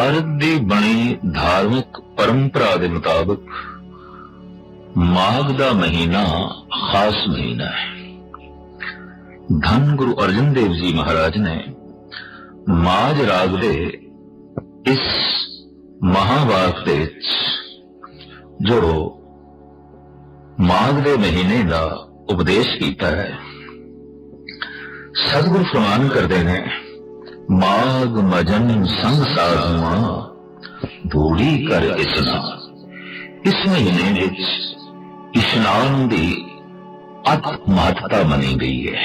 ਭਾਰਤ ਦੀ ਬਣੀ ਧਾਰਮਿਕ ਪਰੰਪਰਾ ਦੇ ਮੁਤਾਬਕ ਮਾਘ ਦਾ ਮਹੀਨਾ ਖਾਸ ਮਹੀਨਾ ਹੈ। ਧੰਨ ਗੁਰੂ ਅਰਜਨ ਦੇਵ ਜੀ ਮਹਾਰਾਜ ਨੇ ਮਾਝ ਰਾਗ ਦੇ ਇਸ ਮਹਾਵਾਕ ਦੇ ਵਿੱਚ ਜੋ ਮਾਘ ਦੇ ਮਹੀਨੇ ਦਾ ਉਪਦੇਸ਼ ਕੀਤਾ ਹੈ, ਸਤਿਗੁਰ ਫਰਮਾਨ ਕਰਦੇ ਨੇ ਮਾਗ ਮਜਨ ਸੰਗ ਸਾਧੂਆਂ ਧੂੜੀ ਕਰ ਇਸਨਾਨ ਇਸ ਮਹੀਨੇ ਵਿੱਚ ਇਸ਼ਨਾਨ ਦੀ ਅਤ ਮਹੱਤਤਾ ਮੰਨੀ ਗਈ ਹੈ।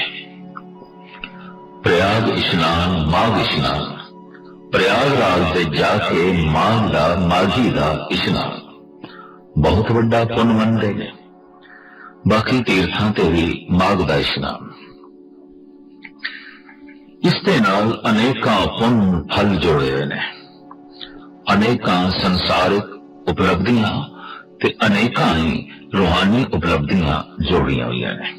ਪ੍ਰਯਾਗ ਇਸ਼ਨਾਨ ਮਾਗ ਇਸ਼ਨਾਨ ਪ੍ਰਯਾਗ ਰਾਜ ਦੇ ਜਾ ਕੇ ਮਾਗ ਦਾ ਮਾਗੀ ਦਾ ਇਸ਼ਨਾਨ ਬਹੁਤ ਵੱਡਾ ਪੁੰਨ ਮੰਨਦੇ ਨੇ। ਬਾਕੀ ਤੀਰਥਾਂ ਤੇ ਵੀ ਮਾਗ ਦਾ ਇਸ਼ਨਾਨ। ਇਸ ਦੇ ਨਾਲ ਅਨੇਕਾਂ ਪੁੰਨ ਫਲ ਜੁੜੇ ਹੋਏ ਨੇ। ਅਨੇਕਾਂ ਸੰਸਾਰਿਕ ਉਪਲਬਧੀਆਂ ਤੇ ਅਨੇਕਾਂ ਹੀ ਰੋਹਾਨੀ ਉਪਲਬਧੀਆਂ ਜੋੜੀਆਂ ਹੋਈਆਂ ਨੇ।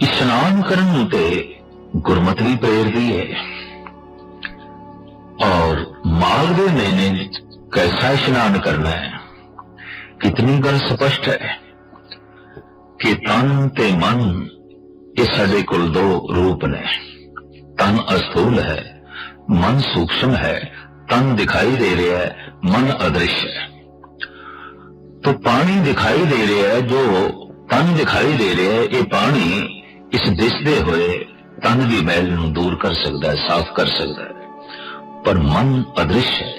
ਇਸ਼ਨਾਨ ਕਰਨ ਨੂੰ ਤੇ ਗੁਰਮਤ ਵੀ ਪ੍ਰੇਰਦੀ ਹੈ। ਔਰ ਮਾਲ ਦੇ ਮਹੀਨੇ ਵਿੱਚ ਕੈਸਾ ਇਸ਼ਨਾਨ ਕਰਨਾ ਹੈ? ਕਿਤਨੀ ਗੱਲ ਸਪਸ਼ਟ ਹੈ ਕਿ ਤਨ ਤੇ ਮਨ ਇਹ ਸਾਡੇ ਕੋਲ ਦੋ ਰੂਪ ਨੇ। ਤਨ ਅਸਥੂਲ ਹੈ, ਮਨ ਸੂਖਸ਼ਮ ਹੈ, ਤਨ ਦਿਖਾਈ ਦੇ ਰਿਹਾ ਹੈ, ਮਨ ਅਦ੍ਰਿਸ਼ ਹੈ। तो पानी दिखाई दे रहा है जो तन दिखाई दे रहा है ये पानी इस दिसते हुए तन की मैल ਨੂੰ ਦੂਰ ਕਰ ਸਕਦਾ ਹੈ, ਸਾਫ਼ ਕਰ ਸਕਦਾ ਹੈ। ਪਰ ਮਨ ਅਦ੍ਰਿਸ਼ ਹੈ,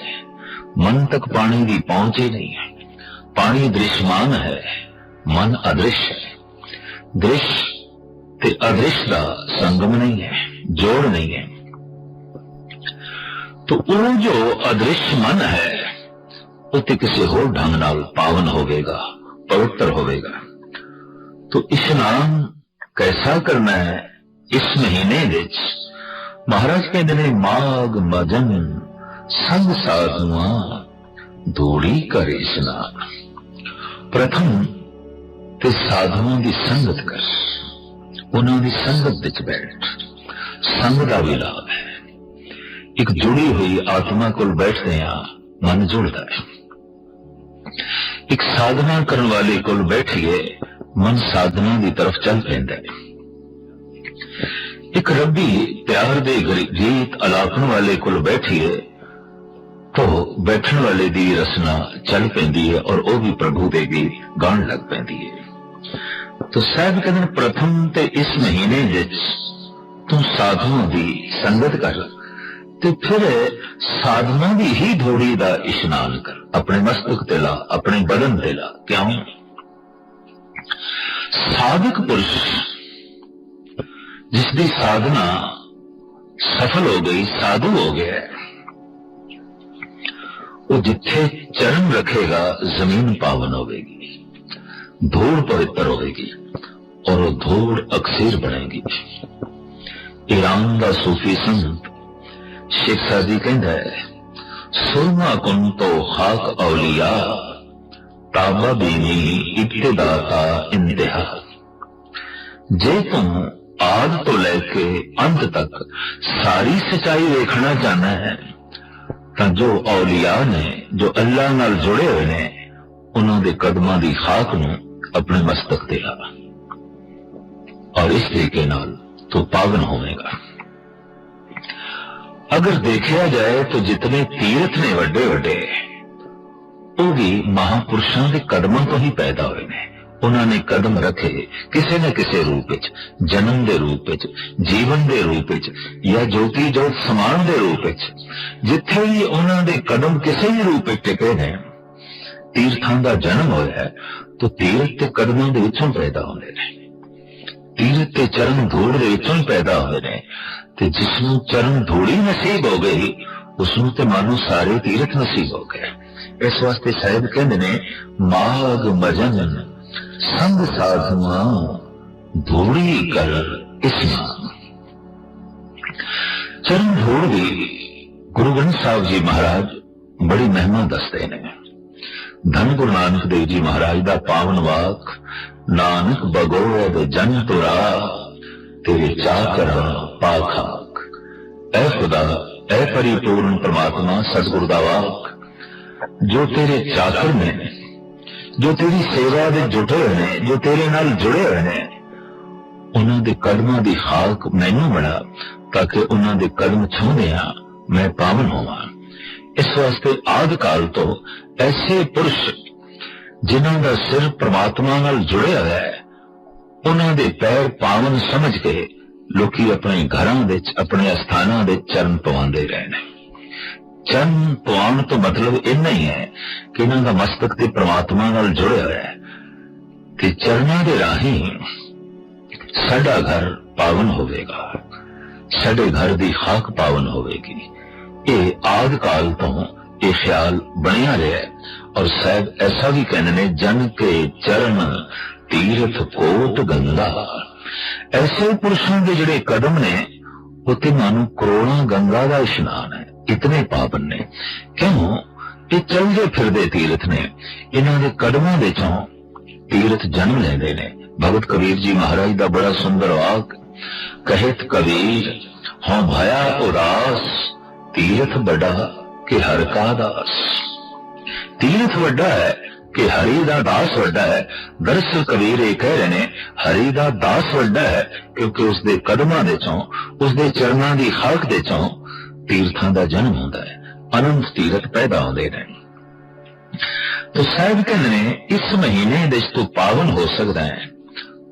ਮਨ ਤੱਕ ਪਾਣੀ ਦੀ ਪਹੁੰਚ ਹੀ ਨਹੀਂ ਹੈ। ਪਾਣੀ ਦ੍ਰਿਸ਼ਮਾਨ ਹੈ, ਮਨ ਅਦ੍ਰਿਸ਼ ਹੈ। ਦ੍ਰਿਸ਼ ਤੇ ਅਦ੍ਰਿਸ਼ ਦਾ ਸੰਗਮ ਨਹੀਂ ਹੈ, ਜੋੜ ਨਹੀਂ ਹੈ। तो ਉਹ ਜੋ ਅਦ੍ਰਿਸ਼ ਮਨ ਹੈ ਉਹ ਤੇ ਕਿਸੇ ਹੋਰ ਢੰਗ ਨਾਲ ਪਾਵਨ ਹੋਵੇਗਾ, ਪਵਿੱਤਰ ਹੋਵੇਗਾ। तो ਇਸ਼ਨਾਨ ਕੈਸਾ ਕਰਨਾ ਹੈ, ਇਸ ਮਹੀਨੇ ਵਿੱਚ? ਮਹਾਰਾਜ ਕਹਿੰਦੇ ਨੇ ਮਾਗ ਮਜਨ ਸੰਗ ਸਾਧੂਆਂ ਧੂੜੀ ਕਰ ਇਸ਼ਨਾਨ ਪ੍ਰਥਮ ਤੇ ਸਾਧੂਆਂ ਦੀ ਸੰਗਤ ਕਰ। ਉਹਨਾਂ ਦੀ ਸੰਗਤ ਵਿੱਚ ਬੈਠ ਸੰਗ ਦਾ ਵੀ ਲਾਭ ਹੈ ਇੱਕ ਜੁੜੀ ਹੋਈ ਆਤਮਾ ਕੋਲ ਬੈਠਦੇ ਆ ਮਨ ਜੁੜਦਾ ਹੈ ਇੱਕ ਸਾਧਨਾ ਕਰਨ ਵਾਲੇ ਕੋਲ ਬੈਠੀਏ ਮਨ ਸਾਧਨਾ ਦੀ ਤਰਫ ਚੱਲ ਪੈਂਦਾ ਹੈ ਇੱਕ ਰੱਬੀ ਪਿਆਰ ਦੇ ਗੀਤ ਅਲਾਪਣ ਵਾਲੇ ਕੋਲ ਬੈਠੀਏ ਤੋ ਬੈਠਣ ਵਾਲੇ ਦੀ ਰਸਨਾ ਚੱਲ ਪੈਂਦੀ ਹੈ ਔਰ ਉਹ ਵੀ ਪ੍ਰਭੂ ਦੇ ਗੀਤ ਗਾਣ ਲੱਗ ਪੈਂਦੀ ਹੈ ਤੋ ਸਾਹਿਬ ਕਹਿੰਦੇ ਪ੍ਰਥਮ ਤੇ ਇਸ ਮਹੀਨੇ ਵਿੱਚ ਤੂੰ ਸਾਧੂਆਂ ਦੀ ਸੰਗਤ ਕਰ ਤੇ ਫਿਰ ਸਾਧਨਾ ਦੀ ਹੀ ਧੋੜੀ ਦਾ ਇਸ਼ਨਾਨ ਕਰ। ਆਪਣੇ ਮਸਤਕ ਤੇ ਲਾ, ਆਪਣੇ ਬਦਨ ਤੇ ਲਾ, ਕਿਉਂ? ਸਾਧਕ ਪੁਰਸ਼ ਜਿਸ ਦੀ ਸਾਧਨਾ ਸਫਲ ਹੋ ਗਈ, ਸਾਧੂ ਹੋ ਗਿਆ ਉਹ ਜਿੱਥੇ ਚਰਨ ਰੱਖੇਗਾ, ਜ਼ਮੀਨ ਪਾਵਨ ਹੋਵੇਗੀ। ਧੂੜ ਪਵਿੱਤਰ ਹੋਵੇਗੀ ਔਰ ਉਹ ਧੂੜ ਅਕਸੀਰ ਬਣੇਗੀ ਈਰਾਨ ਦਾ ਸੂਫੀ ਸੰਤ ਸ਼ੇਖ ਸਾਦੀ ਕਹਿੰਦਾ ਹੈ ਸੁਰਮਾ ਕੁਨ ਤੋ ਖਾਕ ਔਲੀਆ ਤਾਬਾ ਬੀਨੀ ਇਬਤਦਾ ਦਾ ਇੰਤਹਾ ਜੇ ਤੁਮ ਆਦ ਤੋਂ ਲੈ ਕੇ ਅੰਤ ਤੱਕ ਸਾਰੀ ਸਚਾਈ ਵੇਖਣਾ ਚਾਹਨਾ ਹੈ ਤਾਂ ਜੋ ਔਲੀਆ ਨੇ ਜੋ ਅੱਲਾ ਨਾਲ ਜੁੜੇ ਹੋਏ ਨੇ ਉਹਨਾਂ ਦੇ ਕਦਮਾਂ ਦੀ ਖਾਕ ਨੂੰ ਆਪਣੇ ਮਸਤਕ ਤੇ ਲਾ ਔਰ ਇਸ ਤਰੀਕੇ ਨਾਲ ਤੂੰ ਪਾਵਨ ਹੋਵੇਗਾ ਅਗਰ ਦੇਖਿਆ ਜਾਏ ਤਾਂ ਜਿਤਨੇ ਤੀਰਥ ਨੇ ਵੱਡੇ ਵੱਡੇ ਉਹ ਵੀ ਮਹਾਪੁਰਸ਼ਾਂ ਦੇ ਕਦਮਾਂ ਤੋਂ ਹੀ ਪੈਦਾ ਹੋਏ ਨੇ ਉਹਨਾਂ ਨੇ ਕਦਮ ਰੱਖੇ ਕਿਸੇ ਨਾ ਕਿਸੇ ਰੂਪ ਵਿੱਚ ਜਨਮ ਦੇ ਰੂਪ ਵਿੱਚ ਜੀਵਨ ਦੇ ਰੂਪ ਵਿੱਚ ਜਾਂ ਜੋਤੀ ਜੋਤ ਸਮਾਨ ਦੇ ਰੂਪ ਵਿੱਚ ਜਿੱਥੇ ਵੀ ਉਹਨਾਂ ਦੇ ਕਦਮ ਕਿਸੇ ਵੀ ਰੂਪ ਵਿੱਚ ਟਿਕੇ ਨੇ ਤੀਰਥਾਂ ਦਾ ਜਨਮ ਹੋਇਆ ਹੈ, ਤਾਂ ਤੀਰਥ ਤੇ ਕਦਮਾਂ ਦੇ ਵਿੱਚੋਂ ਪੈਦਾ ਹੁੰਦੇ ਨੇ। ਤੀਰਥ ਤੇ ਚਰਨ ਧੂੜ ਦੇ ਵਿੱਚੋਂ ਹੀ ਪੈਦਾ ਹੋਏ ਨੇ, ਤੇ ਜਿਸ ਨੂੰ ਚਰਨ ਧੂੜੀ ਨਸੀਬ ਹੋ ਗਈ, ਉਸ ਨੂੰ ਤੇ ਮਾਨੋ ਸਾਰੇ ਤੀਰਥ ਨਸੀਬ ਹੋ ਗਏ। ਇਸ ਵਾਸਤੇ ਸਾਹਿਬ ਕਹਿੰਦੇ ਨੇ ਮਾਗ ਮਜਨ ਸੰਗ ਸਾਧੂਆਂ ਧੂੜੀ ਕਰ ਇਸਨਾਨ ਚਰਨ ਧੂੜ ਦੀ ਗੁਰੂ ਗ੍ਰੰਥ ਸਾਹਿਬ ਜੀ ਮਹਾਰਾਜ ਬੜੀ ਮਹਿਮਾ ਦੱਸਦੇ ਨੇ। ਧੰਨ ਗੁਰੂ ਨਾਨਕ ਦੇਵ ਜੀ ਮਹਾਰਾਜ ਦਾ ਪਾਵਨ ਵਾਕ, ਨਾਨਕ ਬਗੋਦ ਜਨ ਤੁਰਾ, ਤੇਰੇ ਚਾਕਰ ਪਾਖਾਕ ਐ ਖੁਦਾ, ਐ ਪਰਿਪੂਰਨ ਪ੍ਰਮਾਤਮਾ ਸਤਿਗੁਰ ਦਾ ਵਾਕ, ਜੋ ਤੇਰੇ ਚਾਕਰ ਨੇ, ਜੋ ਤੇਰੀ ਸੇਵਾ ਦੇ ਜੁਟੇ ਹੋਏ ਨੇ, ਜੋ ਤੇਰੇ ਨਾਲ ਜੁੜੇ ਹੋਏ ਨੇ, ਉਹਨਾਂ ਦੇ ਕਦਮਾਂ ਦੀ ਹਾਲਕ ਮੈਨੂੰ ਬਣਾ, ਤਾਂ ਕਿ ਉਹਨਾਂ ਦੇ ਕਦਮ ਛੂਹਦਿਆਂ ਮੈਂ ਪਾਵਨ ਹੋਵਾਂ। ਇਸ ਵਾਸਤੇ ਆਦਿ ਕਾਲ ਤੋਂ ਐਸੇ ਪੁਰਸ਼ ਜਿਨ੍ਹਾਂ ਦਾ ਸਿਰ ਪ੍ਰਮਾਤਮਾ ਨਾਲ ਜੁੜਿਆ ਹੋਇਆ ਹੈ ਉਹਨਾਂ ਦੇ ਪੈਰ ਪਾਵਨ ਸਮਝ ਕੇ ਲੋਕੀ ਆਪਣੇ ਘਰਾਂ ਵਿੱਚ ਆਪਣੇ ਅਸਥਾਨਾਂ ਦੇ ਚਰਨ ਪਵਾਉਂਦੇ ਰਹੇ ਨੇ ਚਰਨ ਪਵਾਉਣ ਤੋਂ ਮਤਲਬ ਇੰਨਾ ਹੀ ਹੈ ਕਿ ਇਹਨਾਂ ਦਾ ਮਸਤਕ ਤੇ ਪ੍ਰਮਾਤਮਾ ਨਾਲ ਜੁੜਿਆ ਹੋਇਆ ਹੈ ਕਿ ਚਰਨਾਂ ਦੇ ਰਾਹੀਂ ਸਾਡਾ ਘਰ ਪਾਵਨ ਹੋਵੇਗਾ ਸਾਡੇ ਘਰ ਦੀ ਖਾਕ ਪਾਵਨ ਹੋਵੇਗੀ ਇਹ ਆਦਿ ਕਾਲ ਤੋਂ ਇਹ ਖਿਆਲ ਬਣਿਆ ਰਿਹਾ ਹੈ। ਔਰ ਸਾਹਿਬ ਐਸਾ ਵੀ ਕਹਿੰਦੇ ਨੇ ਜਨ ਕੇ ਚਰਨ ਤੀਰਥ ਕੋਟ ਐਸੇ ਪੁਰਸ਼ਾਂ ਦੇ ਜਿਹੜੇ ਕਦਮ ਨੇ ਉੱਤੇ ਮਾਨੂੰ ਕਰੋੜਾਂ ਗੰਗਾ ਦਾ ਇਸ਼ਨਾਨ ਹੈ। ਇਤਨੇ ਪਾਵਨ ਨੇ। ਕਿਉਂ? ਇਹ ਚੱਲਦੇ ਫਿਰਦੇ ਤੀਰਥ ਨੇ। ਇਹਨਾਂ ਦੇ ਕਦਮਾਂ ਦੇ ਚੋਂ ਤੀਰਥ ਜਨਮ ਲੈਂਦੇ ਨੇ। ਭਗਤ ਕਬੀਰ ਜੀ ਮਹਾਰਾਜ ਦਾ ਬੜਾ ਸੁੰਦਰ ਵਾਕ, ਕਹਿਤ ਕਬੀਰ, ਹਉ ਭਇਆ ਉਦਾਸ, ਤੀਰਥ ਬੜਾ ਕਿ ਹਰ ਕਾ ਦਾਸ। ਤੀਰਥ ਵੱਡਾ ਹੈ ਕਿ ਹਰੀ ਦਾ ਦਾਸ ਵੱਡਾ ਹੈ। ਦਰਅਸਲ ਕਬੀਰ ਇਹ ਕਹਿ ਰਹੇ ਨੇ, ਹਰੀ ਦਾ ਦਾਸ ਵੱਡਾ ਹੈ ਕਿਉਂਕਿ ਉਸ ਦੇ ਕਦਮਾਂ ਦੇ ਚੋਂ ਉਸ ਦੇ ਚਰਨਾਂ ਦੀ ਖਾਕ ਦੇ ਚੋਂ ਤੀਰਥਾਂ ਦਾ ਜਨਮ ਹੁੰਦਾ ਹੈ। ਅਨੰਤ ਤੀਰਥ ਪੈਦਾ ਹੁੰਦੇ ਨੇ। ਤੋ ਸਾਹਿਬ ਕਹਿੰਦੇ ਨੇ, ਇਸ ਮਹੀਨੇ ਦੇ ਤੂੰ ਪਾਵਨ ਹੋ ਸਕਦਾ ਹੈ,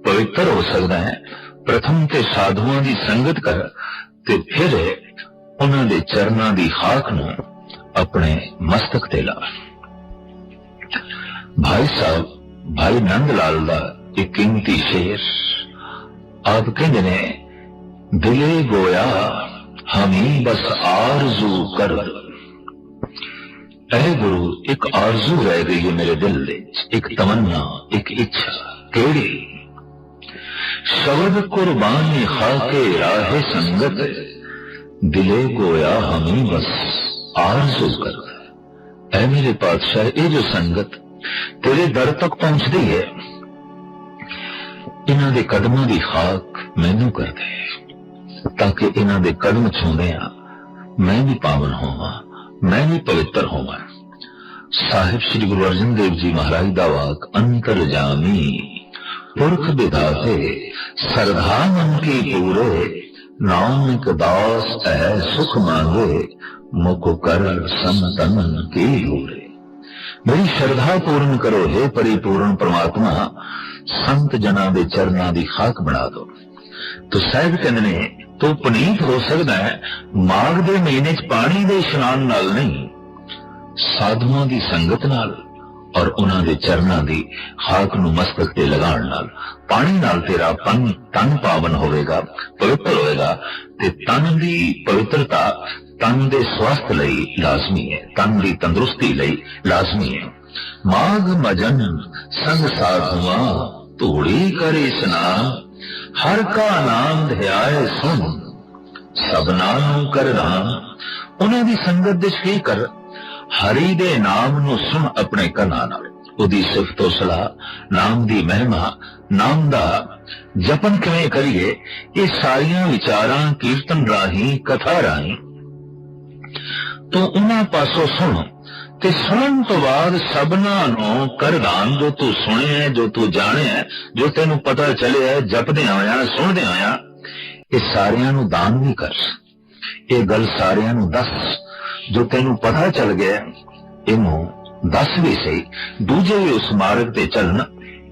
ਪਵਿੱਤਰ ਹੋ ਸਕਦਾ ਹੈ, ਪ੍ਰਥਮ ਤੇ ਸਾਧੂਆਂ ਦੀ ਸੰਗਤ ਕਰ ਤੇ ਫਿਰ ਉਹਨਾਂ ਦੇ ਚਰਨਾਂ ਦੀ ਖਾਕ ਨੂੰ ਆਪਣੇ ਮਸਤਕ ਤੇ ਲਾ। ਭਾਈ ਸਾਹਿਬ, ਭਾਈ ਨੰਦ ਲਾਲ ਦਾ ਇੱਕ ਕੀਮਤੀ ਸ਼ੇਰ ਆਪ ਕਹਿੰਦੇ ਨੇ ਦਿਲੇ ਗੋਇਆ, ਹਮੀ ਬਸ ਆਰਜ਼ੂ ਕਰ। ਐ ਗੁਰੂ ਇੱਕ ਆਰਜ਼ੂ ਰਹਿ ਗਈ ਹੈ ਮੇਰੇ ਦਿਲ ਦੇ ਇੱਕ ਤਮੰਨਾ, ਇੱਕ ਇੱਛਾ। ਕਿਹੜੀ? ਸ਼ਬਦ ਕੁਰਬਾਨੀ ਖਾਕੇ ਰਾਹ ਸੰਗਤ ਦਿਲੇ ਗੋਇਆ, ਹਮੀ ਬਸ ਆਰਜ਼ੂ ਕਰ। ਐ ਮੇਰੇ ਪਾਤਸ਼ਾਹ, ਇਹ ਜੋ ਸੰਗਤ ਤੇਰੇ ਦਰ ਤੱਕ ਪਹੁੰਚਦੀ ਹੈ, ਇਹਨਾਂ ਦੇ ਕਦਮਾਂ ਦੀ ਖਾਕ ਮੈਨੂੰ ਕਰ ਦੇ, ਤਾਂ ਕਿ ਇਹਨਾਂ ਦੇ ਕਦਮ ਛੂੰਦੇ ਆ ਮੈਂ ਵੀ ਪਾਵਨ ਹੋਵਾਂ, ਮੈਂ ਵੀ ਪਵਿੱਤਰ ਹੋਵਾਂ। ਸਾਹਿਬ ਸ੍ਰੀ ਗੁਰੂ ਅਰਜਨ ਦੇਵ ਜੀ ਮਹਾਰਾਜ ਦਾ ਵਾਕ, ਅੰਤਰ ਜਾਮੀ। ਪੁਰਖ ਵਿਧਾਤੇ, ਸਰਧਾ ਮਨ ਕੀ ਪੂਰੇ, ਨਾਨਕ ਦਾਸ ਹੈ ਸੁਖ ਮੰਗੇ ਮੁਖ ਕਰ ਸੰਤਨ ਕੀ ਲੋਰੇ ਮੇਰੀ ਸ਼ਰਧਾ ਪੂਰਨ ਕਰੋ हे ਪਰਿਪੂਰਨ ਪ੍ਰਮਾਤਮਾ ਸੰਤ ਜਨਾਂ ਦੇ ਚਰਨਾਂ ਦੀ ਖਾਕ ਬਣਾ ਦਿਓ ਤੋ ਸਾਹਿਬ ਕਹਿੰਦੇ ਨੇ ਤੂੰ ਪਨੀਤ ਹੋ ਸਕਦਾ ਹੈ ਮਾਘ ਦੇ ਮਹੀਨੇ 'ਚ ਪਾਣੀ ਦੇ ਇਸ਼ਨਾਨ ਨਾਲ ਨਹੀਂ ਸਾਧੂਆਂ ਦੀ ਸੰਗਤ ਨਾਲ ਔਰ ਉਹਨਾਂ ਦੇ ਚਰਨਾਂ ਦੀ ਖਾਕ ਨੂੰ ਮਸਤਕ ਤੇ ਲਗਾਉਣ ਨਾਲ ਪਾਣੀ ਨਾਲ ਤੇਰਾ ਤਨ ਤਨ ਪਾਵਨ ਹੋਵੇਗਾ ਪਵਿੱਤਰ ਹੋਵੇਗਾ ਤੇ ਤਨ ਦੀ ਪਵਿੱਤਰਤਾ ਤਨ ਦੇ ਸਵਾਸਥ ਲਈ ਲਾਜ਼ਮੀ ਹੈ, ਤਨ ਦੀ ਤੰਦਰੁਸਤੀ ਲਈ ਲਾਜ਼ਮੀ ਹੈ। ਮਾਗ ਮਜਨ ਸੰਗ ਸਾਧੂਆਂ, ਧੂੜੀ ਕਰੇ ਇਸਨਾਨ ਹਰ ਕਾ ਨਾਮ ਧਿਆਏ ਸੁਨ ਸਭਨਾ ਨੂੰ ਕਰ ਉਹਨਾਂ ਦੀ ਸੰਗਤ ਦੇ ਕੀ ਕਰ ਹਰੀ ਦੇ ਨਾਮ ਨੂੰ ਸੁਣ ਆਪਣੇ ਕੰਨਾਂ ਨਾਲ। ਉਹਦੀ ਸਿਫਤ ਸਲਾਹ, ਨਾਮ ਦੀ ਮਹਿਮਾ, ਨਾਮ ਦਾ ਜਪਨ ਕਿਵੇਂ ਕਰੀਏ, ਇਹ ਸਾਰੀਆਂ ਵਿਚਾਰਾਂ ਕੀਰਤਨ ਰਾਹੀਂ, ਕਥਾ ਰਾਹੀਂ ਤੂੰ ਉਹਨਾਂ ਪਾਸੋਂ ਸੁਣ ਤੇ ਸੁਣਨ ਤੋਂ ਬਾਅਦ ਸਭਨਾ ਨੂੰ ਕਰਦਾਨ ਜੋ ਤੂੰ ਸੁਣਿਆ ਜੋ ਤੂੰ ਜਾਣਿਆ ਜੋ ਤੈਨੂੰ ਪਤਾ ਚੱਲਿਆ ਜਪਦੇ ਆਇਆ ਸੁਣਦੇ ਆਇਆ ਇਹ ਸਾਰਿਆਂ ਨੂੰ ਦਾਨ ਵੀ ਕਰ। ਇਹ ਗੱਲ ਸਾਰਿਆਂ ਨੂੰ ਦੱਸ। ਜੋ ਤੈਨੂੰ ਪਤਾ ਚੱਲ ਗਿਆ ਇਹਨੂੰ ਦੱਸ ਵੀ ਸਹੀ। ਦੂਜੇ ਵੀ ਉਸ ਮਾਰਗ ਤੇ ਚੱਲਣ,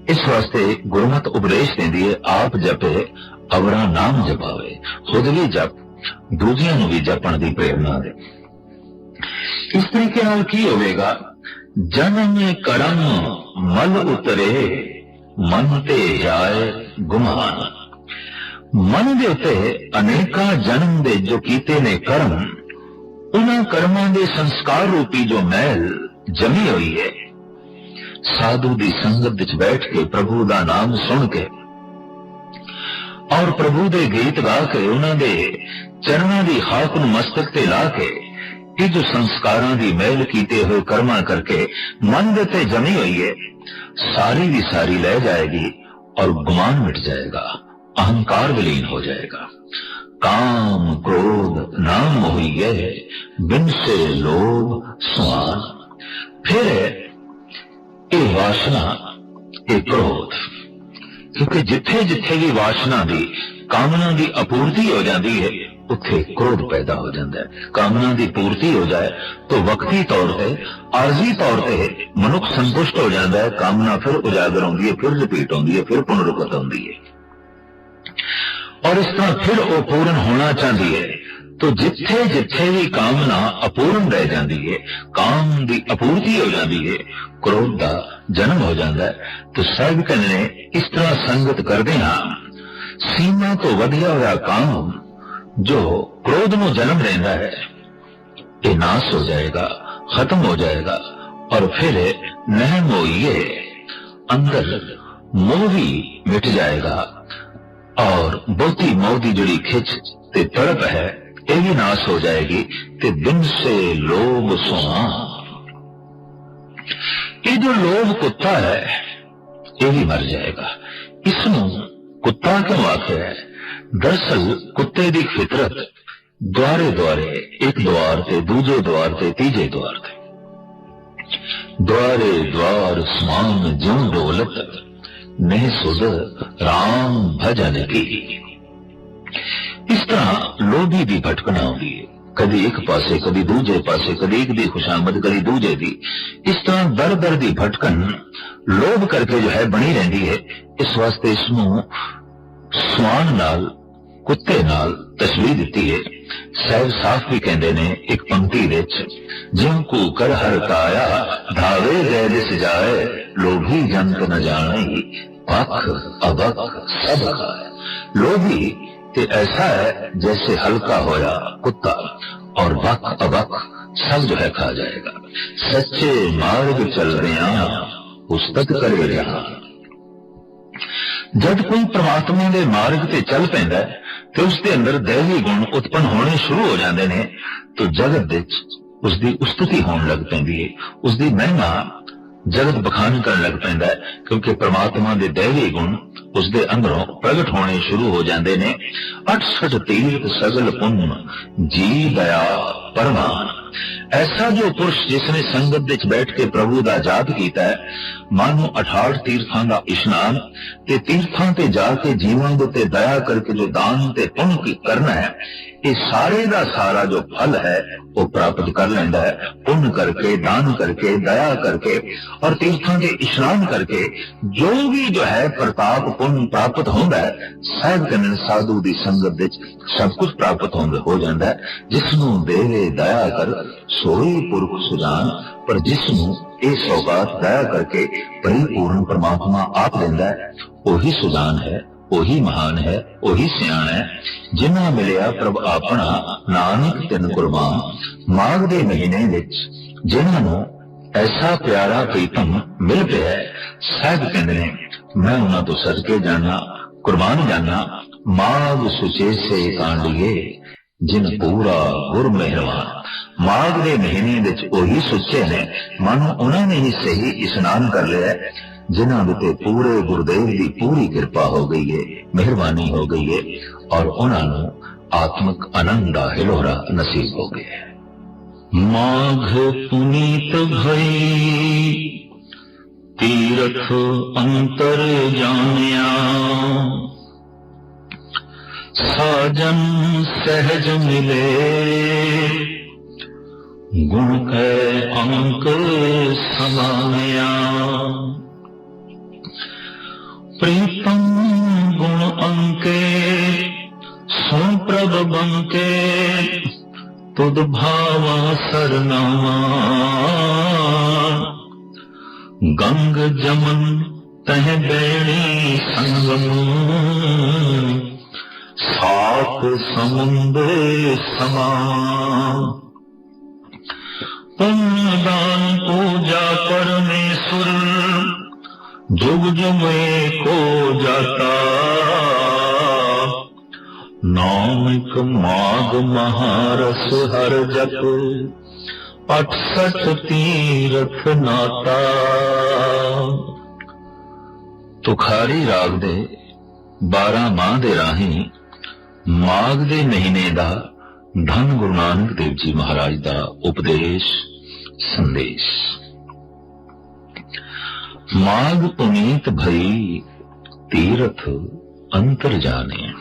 ਇਸ ਵਾਸਤੇ ਗੁਰਮਤ ਉਪਦੇਸ਼ ਦਿੰਦੀ ਹੈ, ਆਪ ਜਪੇ, ਅਵਰਾ ਨਾਮ ਜਪਾਵੇ। ਖੁਦ ਵੀ ਜਪ, ਦੂਜਿਆਂ ਨੂੰ ਵੀ ਜਪਣ ਦੀ ਪ੍ਰੇਰਣਾ ਦੇ। ਇਸ ਤਰੀਕੇ ਨਾਲ ਕੀ ਹੋਵੇਗਾ ਜਨਮ ਕਰਮ ਮਲ ਉਤਰੇ ਮਨ ਤੇ ਜਾਏ ਗੁਮਾਨ ਮਨ ਦੇ ਉੱਤੇ ਅਨੇਕਾਂ ਜਨਮ ਦੇ ਜੋ ਕੀਤੇ ਨੇ ਕਰਮ ਉਹਨਾਂ ਕਰਮਾਂ ਦੇ ਸੰਸਕਾਰ ਰੂਪੀ ਜੋ ਮਹਿਲ ਜਮੀ ਹੋਈ ਹੈ ਸਾਧੂ ਦੀ ਸੰਗਤ ਵਿੱਚ ਬੈਠ ਕੇ ਪ੍ਰਭੂ ਦਾ ਨਾਮ ਸੁਣ ਕੇ ਔਰ ਪ੍ਰਭੂ ਦੇ ਗੀਤ ਗਾ ਕੇ ਉਹਨਾਂ ਦੇ ਚਰਨਾਂ ਦੀ ਖਾਕ ਨੂੰ ਮਸਤਕ ਤੇ ਲਾ ਕੇ ਇਹ ਜੋ ਸੰਸਕਾਰਾਂ ਦੀ ਮਹਿਲ ਕੀਤੇ ਹੋਏ ਕਰਮਾਂ ਕਰਕੇ ਮਨ ਦੇ ਤੇ ਜਮੀ ਹੋਈ ਹੈ ਸਾਰੀ ਦੀ ਸਾਰੀ ਲੈ ਜਾਏਗੀ ਔਰ ਗੁਮਾਨ ਮਿਟ ਜਾਏਗਾ, ਅਹੰਕਾਰ ਵਿਲੀਨ ਹੋ ਜਾਏਗਾ। ਕਾਮ, ਕ੍ਰੋਧ ਨਾ ਮੋਹੀਏ, ਬਿਨ ਸੇ ਲੋਭ ਸਵਾਨ ਫਿਰ ਇਹ ਵਾਸ਼ਨਾ, ਇਹ ਕ੍ਰੋਧ, ਕਿਉਂਕਿ ਜਿੱਥੇ ਜਿੱਥੇ ਵੀ ਵਾਸ਼ਨਾ ਦੀ, ਕਾਮਨਾ ਦੀ ਅਪੂਰਤੀ ਹੋ ਜਾਂਦੀ ਹੈ ਉੱਥੇ ਕ੍ਰੋਧ ਪੈਦਾ ਹੋ ਜਾਂਦਾ ਹੈ। ਕਾਮਨਾ ਦੀ ਪੂਰਤੀ ਹੋ ਜਾਏ ਤਾਂ ਵਕਤੀ ਤੌਰ ਤੇ ਆਰਜ਼ੀ ਤੌਰ ਤੇ ਮਨੁੱਖ ਸੰਤੁਸ਼ਟ ਹੋ ਜਾਂਦਾ ਹੈ। ਕਾਮਨਾ ਫਿਰ ਉਜਾਗਰ ਹੁੰਦੀ ਹੈ, ਫਿਰ ਰਿਪੀਟ ਹੁੰਦੀ ਹੈ, ਫਿਰ ਪੁਨਰੁਕਤ ਹੁੰਦੀ ਹੈ। ਔਰ ਇਸ ਤਰ੍ਹਾਂ ਫਿਰ ਉਹ ਪੂਰਨ ਹੋਣਾ ਚਾਹੁੰਦੀ ਹੈ। ਤੋ ਜਿੱਥੇ ਜਿੱਥੇ ਵੀ ਕਾਮਨਾ ਅਪੂਰਨ ਰਹਿ ਜਾਂਦੀ ਹੈ, ਕਾਮ ਦੀ ਅਪੂਰਤੀ ਹੋ ਜਾਂਦੀ ਹੈ, ਕ੍ਰੋਧ ਦਾ ਜਨਮ ਹੋ ਜਾਂਦਾ ਹੈ। ਤੋ ਸਾਹਿਬ ਕਹਿੰਦੇ ਇਸ ਤਰ੍ਹਾਂ ਸੰਗਤ ਕਰਦੇ ਹਾਂ। ਸੀਮਾ ਤੋਂ ਵਧਿਆ ਹੋਇਆ ਕਾਮ जो क्रोध में जन्म लेना है ये नाश हो जाएगा खत्म हो जाएगा और फिर नह ये अंदर मोह ही मिट जाएगा और बहुती मोदी जड़ी खिच ते तड़प है ये भी नाश हो जाएगी ते दिन से लोभ सोना ये जो लोभ कुत्ता है ये भी मर जाएगा इसनों कुत्ता क्यों आखे है ਆਖਿਆ ਹੈ ਦਰਸਲ ਕੁੱਤੇ ਦੀ ਫਿਤਰਤ ਦੁਆਰੇ ਦੁਆਰੇ, ਇੱਕ ਦੁਆਰ ਤੇ ਦੂਜੇ ਦੁਆਰ ਤੇ ਤੀਜੇ ਦੁਆਰ ਤੇ। ਦੁਆਰੇ ਦੁਆਰ ਸਮਾਨ ਜਿਉ ਡੋਲਤ, ਨਹੀਂ ਸੁਧ RAM ਭਜਨ ਕੀ। ਇਸ ਤਰ੍ਹਾਂ ਲੋਭੀ ਦੀ ਭਟਕਣਾ ਹੁੰਦੀ ਹੈ ਕਦੀ ਇੱਕ ਪਾਸੇ, ਕਦੀ ਦੂਜੇ ਪਾਸੇ, ਕਦੀ ਇੱਕ ਦੀ ਖੁਸ਼ਾਮਦ, ਕਦੀ ਦੂਜੇ ਦੀ, ਇਸ ਤਰ੍ਹਾਂ ਦਰ ਦਰ ਦੀ ਭਟਕਣ ਲੋਭ ਕਰਕੇ ਜੋ ਹੈ ਬਣੀ ਰਹਿੰਦੀ ਹੈ, ਇਸ ਵਾਸਤੇ ਇਸ ਨੂੰ ਸਵਾਨ ਨਾਲ ਕੁੱਤੇ ਨਾਲ ਤਸਵੀਰ ਦਿੱਤੀ ਹੈ ਸਹਿਬ ਸਾਫ ਵੀ ਕਹਿੰਦੇ ਨੇ ਇੱਕ ਪੰਕਤੀ ਵਿੱਚ ਜਿਉ ਕੋ ਕਰ ਹਰ ਕਾਇਆ ਧਾਵੇ ਗਏ ਦਿਸ ਜਾਏ ਲੋਭੀ ਜੰਤ ਨ ਜਾਣੇ ਪਖ ਅਬਕ ਸਭ ਖਾਏ ਲੋਭੀ ਤੇ ऐसा है जैसे हल्का होया कुत्ता और बक अबक सब जो है खा जाएगा सच्चे मार्ग चल रहा पुस्तक करे रहा ਜਦ ਕੋਈ ਪ੍ਰਮਾਤਮਾ ਦੇ ਮਾਰਗ ਤੇ ਚੱਲ ਪੈਂਦਾ ਹੈ, ਤੇ ਉਸ ਦੇ ਅੰਦਰ ਦੇਵੀ ਗੁਣ ਉਤਪੰਨ ਹੋਣੇ ਸ਼ੁਰੂ ਹੋ ਜਾਂਦੇ ਨੇ, ਤਾਂ ਜਗਤ ਵਿੱਚ ਉਸ ਦੀ ਉਸਤਤੀ ਹੋਣ ਲੱਗ ਪੈਂਦੀ ਹੈ। ਉਸ ਦੀ ਮਹਿਮਾ ਜਗਤ ਬਖਾਨ ਕਰਨ ਲੱਗ ਪੈਂਦਾ ਹੈ, ਕਿਉਂਕਿ ਪ੍ਰਮਾਤਮਾ ਦੇ ਦੇਵੀ ਗੁਣ ਉਸ ਦੇ ਅੰਦਰੋਂ ਪ੍ਰਗਟ ਹੋਣੇ ਸ਼ੁਰੂ ਹੋ ਜਾਂਦੇ ਨੇ। 68 ਤੀਰਥ ਸਗਲ ਪੁੰਨ ਜੀ ਦਇਆ ਪਰਮਾਨ ਐਸਾ ਜੋ ਪੁਰਸ਼ ਜਿਸ ਨੇ ਸੰਗਤ ਵਿੱਚ ਬੈਠ ਕੇ ਪ੍ਰਭੂ ਦਾ ਯਾਦ ਕੀਤਾ ਹੈ ਮਨ ਨੂੰ 68 ਤੀਰਥਾਂ ਦਾ ਇਸ਼ਨਾਨ ਤੇ ਤੀਰਥਾਂ ਤੇ ਜਾ ਕੇ ਜੀਵਾਂ ਦੇ ਉੱਤੇ ਦਇਆ ਕਰਕੇ ਜੋ ਦਾਨ ਤੇ ਪੁੰਨ ਕੀ ਕਰਨਾ ਹੈ, ਇਹ ਸਾਰੇ ਦਾ ਸਾਰਾ ਜੋ ਫਲ ਹੈ, ਉਹ ਪ੍ਰਾਪਤ ਕਰ ਲੈਂਦਾ ਹੈ। ਪੁੰਨ ਕਰਕੇ, ਦਾਨ ਕਰਕੇ, ਦਇਆ ਕਰਕੇ ਔਰ ਤੀਰਥਾਂ ਦੇ ਇਸ਼ਨਾਨ ਕਰਕੇ ਜੋ ਵੀ ਜੋ ਹੈ ਪ੍ਰਤਾਪ ਪੁੰਨ ਪ੍ਰਾਪਤ ਹੁੰਦਾ ਹੈ, ਸਹਿਬ ਕਨਨ ਸਾਧੂ ਦੀ ਸੰਗਤ ਵਿੱਚ ਸਭ ਕੁਝ ਪ੍ਰਾਪਤ ਹੁੰਦਾ ਹੋ ਜਾਂਦਾ ਹੈ। ਜਿਸ ਨੂੰ ਦੇਵੇ ਦਇਆ ਕਰ ਸੋਈ ਪੁਰਖ ਸੁਜਾਨ, ਪਰ ਜਿਸ ਨੂੰ ਇਹ ਸੌਗਾਤ ਦਇਆ ਕਰਕੇ ਪਰਿਪੂਰਨ ਪਰਮਾਤਮਾ ਆਪ ਦਿੰਦਾ ਹੈ। ਉਹੀ ਸੁਜਾਨ ਹੈ ਉਹੀ ਮਹਾਨ ਹੈ ਉਹੀ ਸਿਆਣ ਹੈ। ਜਿਨ੍ਹਾਂ ਮਿਲਿਆ ਪ੍ਰਭ ਆਪਣਾ ਨਾਨਕ ਤਿੰਨ ਕੁਰਬਾਨ ਮਾਘ ਦੇ ਮਹੀਨੇ ਵਿੱਚ ਜਿਨ੍ਹਾਂ ਨੂੰ ਐਸਾ ਪਿਆਰਾ ਪ੍ਰੀਤਮ ਮਿਲ ਪਿਆ ਹੈ, ਸਾਹਿਬ ਕਹਿੰਦੇ ਨੇ ਮੈਂ ਉਹਨਾਂ ਤੋਂ ਸਦਕੇ ਜਾਣਾ ਕੁਰਬਾਨ ਜਾਣਾ ਮਾਘ ਸੁਚੇ ਸੇ ਕਾਂਡੀਏ ਜਿਨ ਪੂਰਾ ਗੁਰ ਮਿਹਰਬਾਨ ਮਾਘ ਦੇ ਮਹੀਨੇ ਵਿੱਚ ਉਹੀ ਸੁੱਚੇ ਨੇ। ਮਨ ਉਹਨਾਂ ਨੇ ਹੀ ਸਹੀ ਇਸ਼ਨਾਨ ਕਰ ਲਿਆ। ਜਿਨ੍ਹਾਂ ਦੇ ਪੂਰੇ ਗੁਰਦੇਵ ਦੀ ਪੂਰੀ ਕਿਰਪਾ ਹੋ ਗਈ ਹੈ ਮਿਹਰਬਾਨੀ ਹੋ ਗਈ ਹੈ ਔਰ ਉਹਨਾਂ ਨੂੰ ਆਤਮਿਕ ਆਨੰਦ ਦਾ ਹਿਲੋਰਾ ਨਸੀਬ ਹੋ ਗਿਆ। ਮਾਘ ਪੁਨੀਤ ਭਈ, ਤੀਰਥ ਅੰਤਰ ਜਾਣਿਆ। ਸਾਜਨ ਸਹਿਜ ਮਿਲੇ। ਗੁਣ ਕੈ ਅੰਕ ਸਮਾਨਿਆ ਪ੍ਰੀਤਮ ਗੁਣ ਅੰਕੇ ਸੋ ਪ੍ਰਭ ਬੰਕੇ, ਤੁਧ ਭਾਵਾ ਸਰਨਾਵਾ ਗੰਗ ਜਮਨ ਤਹ ਬੈਣੀ ਸੰਗਮ। ਸਾਤ ਸਮੁੰਦੇ ਸਮਾ। ਪੁੰਨਦਾਨ ਪੂਜਾ ਪਰਮੇਸ਼ਰ जुग जुग को जाता नामिक माग महारस हर जप अठसठ तीरथ नाता ਤੁਖਾਰੀ ਰਾਗ ਦੇ 12 ਮਾਹ ਦੇ ਰਾਹੀਂ ਮਾਘ ਦੇ ਮਹੀਨੇ ਦਾ ਧੰਨ ਗੁਰੂ ਨਾਨਕ ਦੇਵ ਜੀ ਮਹਾਰਾਜ ਦਾ ਉਪਦੇਸ਼, ਸੰਦੇਸ਼। ਮਾਘ ਪੁਨੀਤ ਭਈ ਤੀਰਥ ਅੰਤਰ ਜਾਣੇ।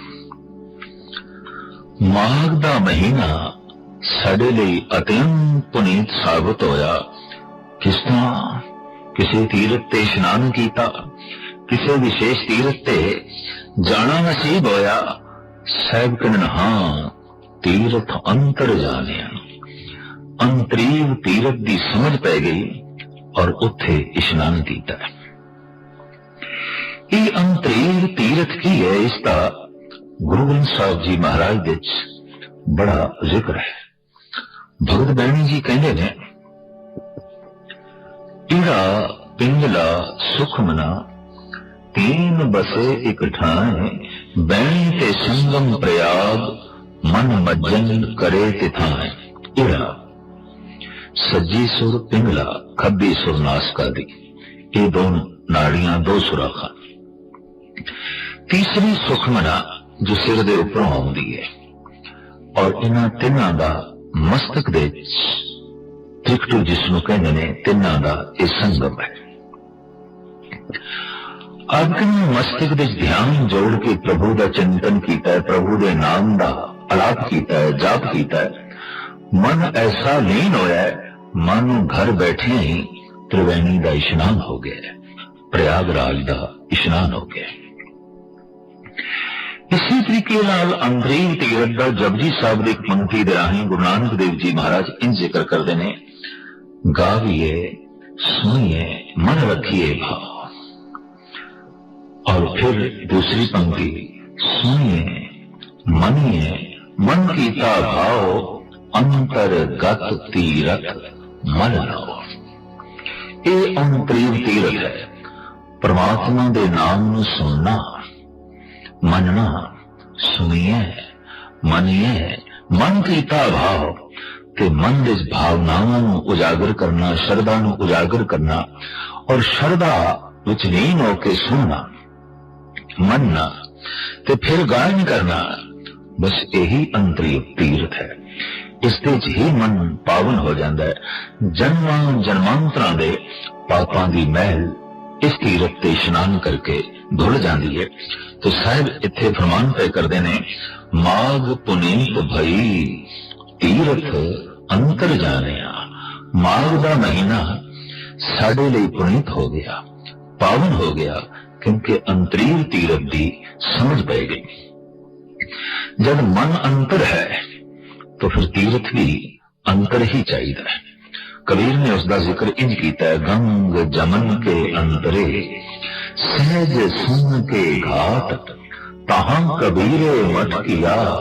ਮਾਘ ਦਾ ਮਹੀਨਾ ਸਾਡੇ ਲਈ ਅਤਿਅੰਤ ਪੁਨੀਤ ਸਾਬਤ ਹੋਇਆ। ਕਿਸ ਤਰ੍ਹਾਂ? ਕਿਸੇ ਤੀਰਥ ਤੇ ਇਸ਼ਨਾਨ ਕੀਤਾ, ਕਿਸੇ ਵਿਸ਼ੇਸ਼ ਤੀਰਥ ਤੇ ਜਾਣਾ ਨਸੀਬ ਹੋਇਆ। ਸਹਿਬ ਕਨਨ ਹਾਂ ਤੀਰਥ ਅੰਤਰ ਜਾਣਿਆ। ਅੰਤਰੀਵ ਤੀਰਥ ਦੀ ਸਮਝ ਪੈ ਗਈ ਔਰ ਉੱਥੇ ਇਸ਼ਨਾਨ ਕੀਤਾ। ਇਹ ਅੰਤਰੀਵ ਤੀਰਥ ਕੀ ਹੈ, ਇਸ ਦਾ ਗੁਰੂ ਗ੍ਰੰਥ ਸਾਹਿਬ ਜੀ ਮਹਾਰਾਜ ਦੇ ਵਿੱਚ ਬੜਾ ਜ਼ਿਕਰ ਹੈ। ਭਗਤ ਬੈਣੀ ਜੀ ਕਹਿੰਦੇ ਨੇ ਟਿੜਾ ਪਿੰਗਲਾ ਸੁਖਮਨਾ ਤੀਨ ਬਸੇ ਇਕ ਠਾਏ ਬੈਣੀ ਤੇ ਸੰਗਮ ਪ੍ਰਯਾਗ ਮਨ ਮੱਜਨ ਕਰੇ ਤਿਥਾਏ ਇੜਾ ਸੱਜੀ ਸੁਰ ਪਿੰਗਲਾ, ਖੱਬੀ ਸੁਰ ਨਾਸਕਾ ਦੀ। ਇਹ ਦੋ ਨਾੜੀਆਂ, ਦੋ ਸੁਰਾਖਾਂ। ਤੀਸਰੀ ਸੁਖਮਨਾ ਜੋ ਸਿਰ ਦੇ ਉੱਪਰੋਂ ਆਉਂਦੀ ਹੈ। ਔਰ ਇਹਨਾਂ ਤਿੰਨਾਂ ਦਾ ਮਸਤਕ ਦੇ ਤ੍ਰਿਕਟੂ ਜਿਸ ਨੂੰ ਕਹਿੰਦੇ ਨੇ, ਤਿੰਨਾਂ ਦਾ ਇਹ ਸੰਗਮ ਹੈ। ਅਗਨ ਮਸਤਕ ਦੇ ਧਿਆਨ ਜੋੜ ਕੇ ਪ੍ਰਭੂ ਦਾ ਚਿੰਤਨ ਕੀਤਾ ਹੈ, ਪ੍ਰਭੂ ਦੇ ਨਾਮ ਦਾ الاپ کیتا ہے، جاپ کیتا ہے۔ من ایسا لین ہویا ہے من گھر بیٹھے ہی تروینی دا اشنان ہو گیا پریاگ راج دا اشنان ہو گیا اسی طریقے نال امریل تیردہ جبجی صاحب دے منکی دے راہیں گرو نانک دیو جی مہاراج ان ذکر کر دینے گاویے، سنیے، من رکھیے بھاو اور پھر دوسری پنکتی سنیے، منیے۔ ਮਨ ਕੀਤਾ ਭਾਉ ਅੰਤਰਗਤ ਤੀਰਥ ਮਨ ਲਾਓ ਇਹ ਅੰਤਰੀਵ ਤੀਰਥ ਹੈ ਪ੍ਰਮਾਤਮਾ ਦੇ ਨਾਮ ਨੂੰ ਸੁਣਨਾ ਮੰਨਣਾ ਸੁਣੀਏ ਮੰਨਿਏ ਮਨ ਕੀਤਾ ਭਾਵ ਤੇ ਮਨ ਦੇ ਭਾਵਨਾਵਾਂ ਨੂੰ ਉਜਾਗਰ ਕਰਨਾ ਸ਼ਰਧਾ ਨੂੰ ਉਜਾਗਰ ਕਰਨਾ ਔਰ ਸ਼ਰਧਾ ਵਿੱਚ ਲੀਨ ਹੋ ਕੇ ਸੁਣਨਾ ਮੰਨਣਾ ਤੇ ਫਿਰ ਗਾਇਨ ਕਰਨਾ ਬਸ ਇਹੀ ਅੰਤਰੀ ਤੀਰਥ ਹੈ। ਇਸ ਤੇ ਹੀ ਮਨ ਪਾਵਨ ਹੋ ਜਾਂਦਾ ਹੈ। ਜਨਮਾਂ ਜਨਮਾਂਤਰਾਂ ਦੇ ਪਾਪਾਂ ਦੀ ਮਹਿਲ ਇਸ ਤੀਰਥ ਤੇ ਇਸ਼ਨਾਨ ਕਰਕੇ ਧੁਲ ਜਾਂਦੀ ਹੈ। ਤੇ ਸਾਹਿਬ ਇੱਥੇ ਫਰਮਾਨ ਪੈ ਕਰਦੇ ਨੇ ਮਾਗ ਪੁਨੀਤ ਭਈ ਤੀਰਥ ਅੰਤਰ ਜਾਣਿਆ। ਮਾਗ ਦਾ ਮਹੀਨਾ ਸਾਡੇ ਲਈ ਪੁਨੀਤ ਹੋ ਗਿਆ, ਪਾਵਨ ਹੋ ਗਿਆ, ਕਿਉਂਕਿ ਅੰਤਰੀਵ ਤੀਰਥ ਦੀ ਸਮਝ ਪੈ ਗਈ। جب من انتر ہے، تو پھر تیرت بھی انتر ہی چاہیے کبیر نے اس ذکر انج کیتا ہے، گنگ جمن کے انترے، سہج سن کے گھاٹ تاہم کبیر مٹ کیا،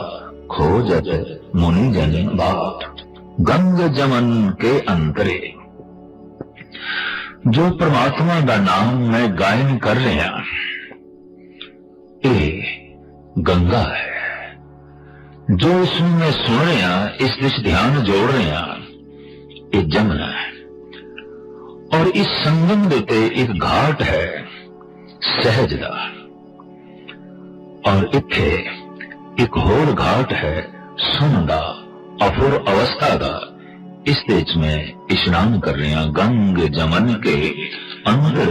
کھوجت منی جن بات۔ گنگ جمن کے انترے۔ جو پرماتما دا نام میں گائن کر رہا اے گنگا ہے۔ ਜੋ ਇਸ ਨੂੰ ਮੈਂ ਸੁਣ ਰਿਹਾ ਇਸ ਵਿੱਚ ਧਿਆਨ ਜੋੜ ਰਿਹਾ ਇਹ ਜਮਨਾ ਹੈ ਔਰ ਇਸ ਸੰਗਮ ਦੇ ਤੇ ਇੱਕ ਘਾਟ ਹੈ ਸਹਿਜ ਦਾ ਔਰ ਇੱਥੇ ਇੱਕ ਹੋਰ ਘਾਟ ਹੈ ਸੁਣ ਦਾ ਅਫੁਰ ਅਵਸਥਾ ਦਾ ਇਸ ਦੇ ਵਿੱਚ ਮੈਂ ਇਸ਼ਨਾਨ ਕਰ ਰਿਹਾ ਗੰਗ ਜਮਨ ਕੇ ਅੰਦਰ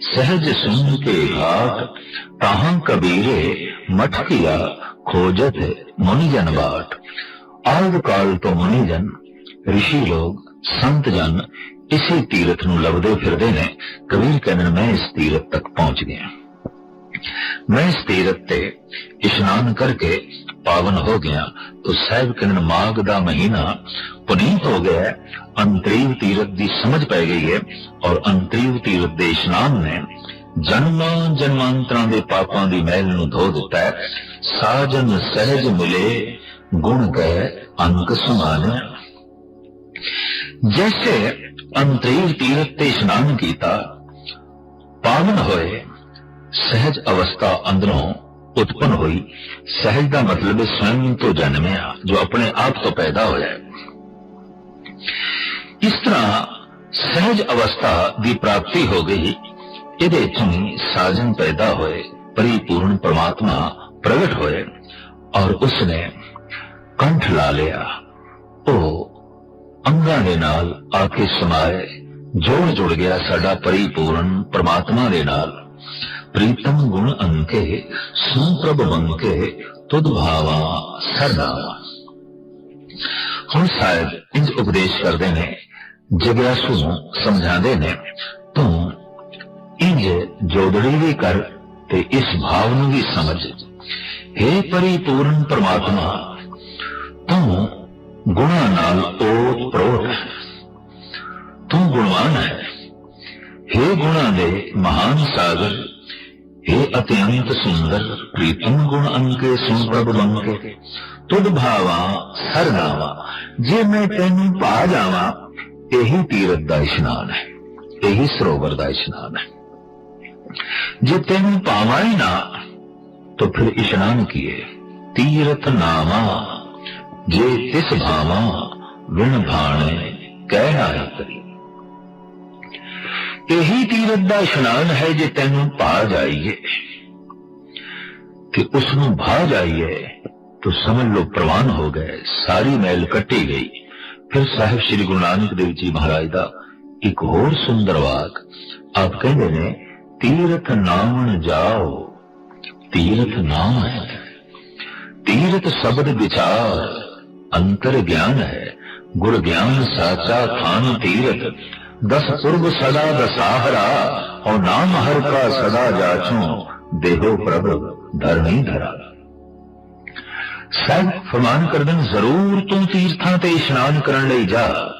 ਸਹਿਜ ਸੁਣ ਕੇ ਘਾਟ ਤਾਹਾਂ ਕਬੀਰੇ ਮਠ ਕੀਆ ਖੋਜਤ ਮੁਨੀ ਜਨ ਬਾਟ ਆਦ ਕਾਲ ਤੋਂ ਮੁਨੀ ਜਨ ઋષਿ ਲੋਗ ਸੰਤ ਜਨ ਇਸੇ ਤੀਰਥ ਨੂੰ ਲੱਭਦੇ ਫਿਰਦੇ ਨੇ ਕਬੀਰ ਕਹਿੰਦੇ ਮੈਂ ਇਸ ਤੀਰਥ ਤੱਕ ਪਹੁੰਚ ਗਿਆ मैं इस तीरथ ते इशनान करके पावन हो गया तो साहब किरण माघ ਦਾ ਮਹੀਨਾ ਪੁਨੀਤ ਹੋ ਗਿਆ ਹੈ ਅੰਤਰੀਵ ਤੀਰਥ ਦੀ ਸਮਝ ਪੈ ਗਈ ਹੈ ਔਰ ਅੰਤਰੀਵ ਤੀਰਥ ਦੇ ਇਸ਼ਨਾਨ ਨੇ ਜਨਮਾਂ ਜਨਮਾਂਤਰਾਂ ਦੇ ਪਾਪਾਂ ਦੀ ਮੈਲ ਨੂੰ ਧੋ ਦਿੱਤਾ ਹੈ ਸਾਜਨ ਸਹਿਜ ਮਿਲੇ ਗੁਣ ਗਏ ਅੰਕ ਸਮਾਨ ਜੈਸੇ ਅੰਤਰੀਵ ਤੀਰਥ ਤੇ ਇਸ਼ਨਾਨ ਕੀਤਾ ਪਾਵਨ ਹੋਏ ਸਹਿਜ ਅਵਸਥਾ ਅੰਦਰੋਂ ਉਤਪਨ ਹੋਈ। ਸਹਿਜ ਦਾ ਮਤਲਬ ਹੈ ਸਵੈਮ ਤੋਂ ਜਨਮਿਆ, ਜੋ ਆਪਣੇ ਆਪ ਤੋਂ ਪੈਦਾ ਹੋਇਆ ਹੈ। ਇਸ ਤਰ੍ਹਾਂ ਸਹਿਜ ਅਵਸਥਾ ਦੀ ਪ੍ਰਾਪਤੀ ਹੋ ਗਈ। ਇਹਦੇ ਚੋਂ ਸਾਜਨ ਪੈਦਾ ਹੋਏ, ਪਰਿਪੂਰਨ ਪਰਮਾਤਮਾ ਪ੍ਰਗਟ ਹੋਏ ਔਰ ਉਸਨੇ ਕੰਠ ਲਾ ਲਿਆ। ਉਹ ਅੰਗਾਂ ਦੇ ਨਾਲ ਆ ਕੇ ਸਮਾਏ। ਜੋੜ ਜੁੜ ਗਿਆ ਸਾਡਾ ਪਰਿਪੂਰਨ ਪ੍ਰਮਾਤਮਾ ਦੇ ਨਾਲ। ਪ੍ਰੀਤਮ ਗੁਣ ਅੰਕੇ ਸੰਪ੍ਰਭ ਬੰਕੇ ਤੁਧ ਭਾਵਾ ਸਰਦਾਵਾ ਹੁਣ ਸਾਹਿਬ ਇੰਜ ਉਪਦੇਸ਼ ਕਰਦੇ ਨੇ ਜਗਿਆਸੂ ਨੂੰ ਸਮਝਾਉਂਦੇ ਨੇ ਤੂੰ ਇੰਜ ਜੋਦੜੀ ਵੀ ਕਰ ਤੇ ਇਸ ਭਾਵ ਨੂੰ ਵੀ ਸਮਝ हे ਪਰਿਪੂਰਨ ਪ੍ਰਮਾਤਮਾ ਤੂੰ ਗੁਣਾ ਨਾਲ ਓਤ ਪ੍ਰੋਤ ਹੈ। ਤੂੰ ਗੁਣਵਾਨ ਹੈ हे ਗੁਣਾ ਦੇ ਮਹਾਨ ਸਾਗਰ हे ਅਤਿਅੰਤ ਸੁੰਦਰ ਪ੍ਰੀਤਮ ਗੁਣ ਅੰਕੇ ਸੁਨਪ੍ਰਭ ਬੰਕੇ ਤੁਧ ਭਾਵਾ ਸਰਨਾਵਾ ਜੇ ਮੈਂ ਤੈਨੂੰ ਪਾ ਜਾਵਾਂ ਇਹੀ ਤੀਰਥ ਦਾ ਇਸ਼ਨਾਨ ਹੈ ਇਹੀ ਸਰੋਵਰ ਦਾ ਇਸ਼ਨਾਨ ਹੈ ਜੇ ਤੈਨੂੰ ਪਾਵਾਂ ਹੀ ਨਾ तो फिर इशनान किए तीरथ नामा जे तिस भावा विण भाणे ਕਹਿਣਾ ਹੈ ਕਰੀ ਇਹੀ ਤੀਰਥ ਦਾ ਇਸ਼ਨਾਨ ਹੈ ਜੇ ਤੈਨੂੰ ਪਾ ਜਾਈਏ। ਕਿ ਉਸ ਨੂੰ ਭਾ ਜਾਈਏ, ਤੋ ਸਮਝ ਲੋ ਪ੍ਰਵਾਨ ਹੋ ਗਏ, ਸਾਰੀ ਮੈਲ ਕੱਟੀ ਗਈ। ਫਿਰ ਸਾਹਿਬ ਸ੍ਰੀ ਗੁਰੂ ਨਾਨਕ ਦੇਵ ਜੀ ਮਹਾਰਾਜ ਦਾ ਇੱਕ ਹੋਰ ਸੁੰਦਰ ਵਾਕ, ਆਪ ਕਹਿੰਦੇ ਨੇ, ਤੀਰਥ ਨਾਮਣ ਜਾਓ, ਤੀਰਥ ਨਾਮ ਹੈ। ਤੀਰਥ ਸ਼ਬਦ ਵਿਚਾਰ, ਅੰਤਰ ਗਿਆਨ ਹੈ। ਗੁਰ ਗਿਆਨ ਸਾਚਾ ਖਾਨ ਤੀਰਥ ਦਸ ਪੁਰਬ ਸਦਾ ਦਸਾਹਰਾ ਔ ਨਾਮ ਹਰ ਕਾ ਸਦਾ ਜਾਚੋ, ਦੇਹੋ ਪ੍ਰਭ ਧਰਨੀ ਧਰਾ। ਸਾਹਿਬ, ਫਰਮਾਨ ਕਰਦਨ, ਜ਼ਰੂਰ ਤੂੰ ਤੀਰਥਾਂ ਤੇ ਇਸ਼ਨਾਨ ਕਰਨ ਲਈ ਜਾ।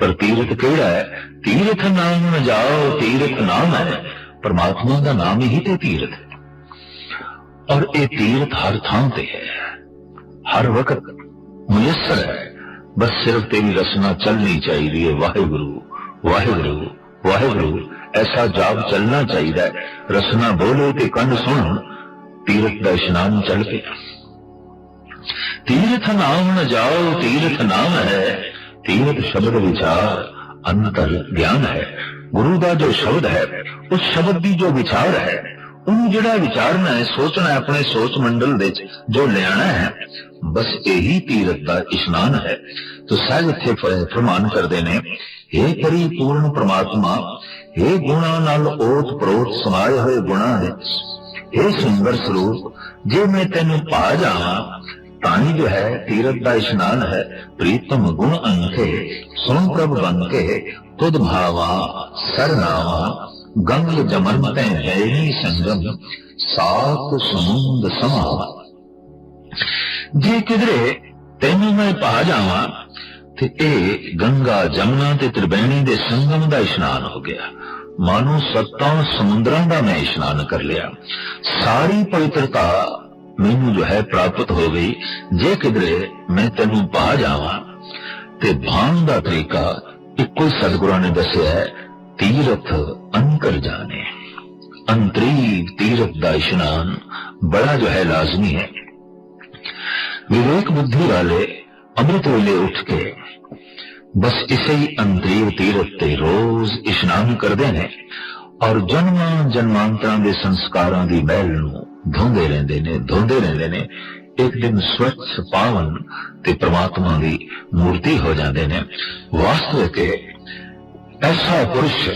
ਪਰ ਤੀਰਥ ਕਿਹੜਾ ਹੈ? ਤੀਰਥ ਨਾਮ ਨ ਜਾਓ, ਤੀਰਥ ਨਾਮ ਹੈ। ਪਰਮਾਤਮਾ ਦਾ ਨਾਮ ਹੀ ਤੇ ਤੀਰਥ। ਔਰ ਇਹ ਤੀਰਥ ਹਰ ਥਾਂ ਤੇ ਹੈ। ਹਰ ਵਕਤ ਮੁਯਸਰ ਹੈ। ਬਸ ਸਿਰਫ ਤੇਰੀ ਰਸਨਾ ਚੱਲਣੀ ਚਾਹੀਦੀ ਹੈ, ਵਾਹਿਗੁਰੂ। ਵਾਹਿਗੁਰੂ ਵਾਹਿਗੁਰੂ, ਐਸਾ ਜਾਪ ਚੱਲਣਾ ਚਾਹੀਦਾ ਹੈ। ਰਸਨਾ ਬੋਲੇ ਤੇ ਕੰਨ ਸੁਣਨ ਤੀਰਥ ਦਾ ਇਸ਼ਨਾਨ ਚੱਲ ਪਿਆ। ਤੀਰਥ ਨਾਮ ਨ ਜਾਓ, ਤੀਰਥ ਨਾਮ ਹੈ। ਤੀਰਥ ਸ਼ਬਦ ਵਿਚਾਰ ਅੰਤਰ ਗਿਆਨ ਹੈ। ਗੁਰੂ ਦਾ ਜੋ ਸ਼ਬਦ ਹੈ, ਉਸ ਸ਼ਬਦ ਦੀ ਜੋ ਵਿਚਾਰ ਹੈ, ਉਹਨੂੰ ਜਿਹੜਾ ਵਿਚਾਰਨਾ ਹੈ, ਸੋਚਣਾ ਹੈ, ਆਪਣੇ ਸੋਚ ਮੰਡਲ ਵਿੱਚ ਜੋ ਲਿਆਣਾ ਹੈ, ਬਸ ਇਹੀ ਤੀਰਥ ਦਾ ਇਸ਼ਨਾਨ ਹੈ। ਤੋ ਸਾਹਿਬ ਇੱਥੇ ਫਰਮਾਨ ਕਰਦੇ ਨੇ हे ਪਰਿਪੂਰਨ ਪ੍ਰਮਾਤਮਾ हे ਗੁਣਾ ਨਾਲ ਓਤ ਪ੍ਰੋਤ ਸਮਾਏ ਹੋਏ ਗੁਣਾ ਵਿੱਚ हे ਸੁੰਦਰ ਸਰੂਪ ਜੇ ਮੈਂ ਤੈਨੂੰ ਪਾ ਜਾਵਾਂ ਤਾਂ ਹੀ ਜੋ ਹੈ ਤੀਰਥ ਦਾ ਇਸ਼ਨਾਨ ਹੈ ਪ੍ਰੀਤਮ ਗੁਣ ਅੰਕੇ ਸੁਣ ਪ੍ਰਭ ਬੰਕੇ ਤੁਧ ਭਾਵਾ ਸਰਨਾਵਾ ਗੰਗ ਜਮਨ ਤੈ ਜੈਨੀ ਸੰਗਮ ਸਾਤ ਸਮੁੰਦ ਸਮਾਵਾ ਜੇ ਕਿਧਰੇ ਤੈਨੂੰ ਮੈਂ ਪਾ ਜਾਵਾਂ ਤੇ ਇਹ ਗੰਗਾ ਜਮਨਾ ਤੇ ਤ੍ਰਿਵੇਣੀ ਦੇ ਸੰਗਮ ਦਾ ਇਸ਼ਨਾਨ ਹੋ ਗਿਆ। ਮਾਨੋ ਸੱਤਾਂ ਸਮੁੰਦਰਾਂ ਦਾ ਮੈਂ ਇਸ਼ਨਾਨ ਕਰ ਲਿਆ। ਸਾਰੀ ਪਵਿੱਤਰਤਾ ਮੈਨੂੰ ਜੋ ਹੈ ਪ੍ਰਾਪਤ ਹੋ ਗਈ। ਜੇ ਕਿਧਰੇ ਮੈਂ ਤੈਨੂੰ ਪਾ ਜਾਵਾਂ। ਤੇ ਭਾਣ ਦਾ ਤਰੀਕਾ ਇੱਕੋ ਹੀ ਸਤਿਗੁਰਾਂ ਨੇ ਦੱਸਿਆ ਹੈ, ਤੀਰਥ ਅੰਤਰ ਜਾਣੇ। ਅੰਤਰੀ ਤੀਰਥ ਦਾ ਇਸ਼ਨਾਨ ਬੜਾ ਜੋ ਹੈ ਲਾਜ਼ਮੀ ਹੈ। ਵਿਵੇਕ ਬੁੱਧੀ ਵਾਲੇ ਅੰਮ੍ਰਿਤ ਵੇਲੇ ਉੱਠ ਕੇ ਬਸ ਇਸੇ ਹੀ ਅੰਤਰੀਵ ਤੀਰਥ ਤੇ ਰੋਜ਼ ਇਸ਼ਨਾਨ ਕਰਦੇ ਨੇ ਔਰ ਜਨਮਾਂ ਜਨਮਾਂਤਰਾਂ ਦੇ ਸੰਸਕਾਰਾਂ ਦੀ ਮਹਿਲ ਨੂੰ ਧੋਂਦੇ ਰਹਿੰਦੇ ਨੇ, ਧੋਂਦੇ ਰਹਿੰਦੇ ਨੇ। ਇੱਕ ਦਿਨ ਸਵੱਛ ਪਾਵਨ ਤੇ ਪ੍ਰਮਾਤਮਾ ਦੀ ਮੂਰਤੀ ਹੋ ਜਾਂਦੇ ਨੇ। ਵਾਸਤਵ ਇਹ ਐਸਾ ਪੁਰਸ਼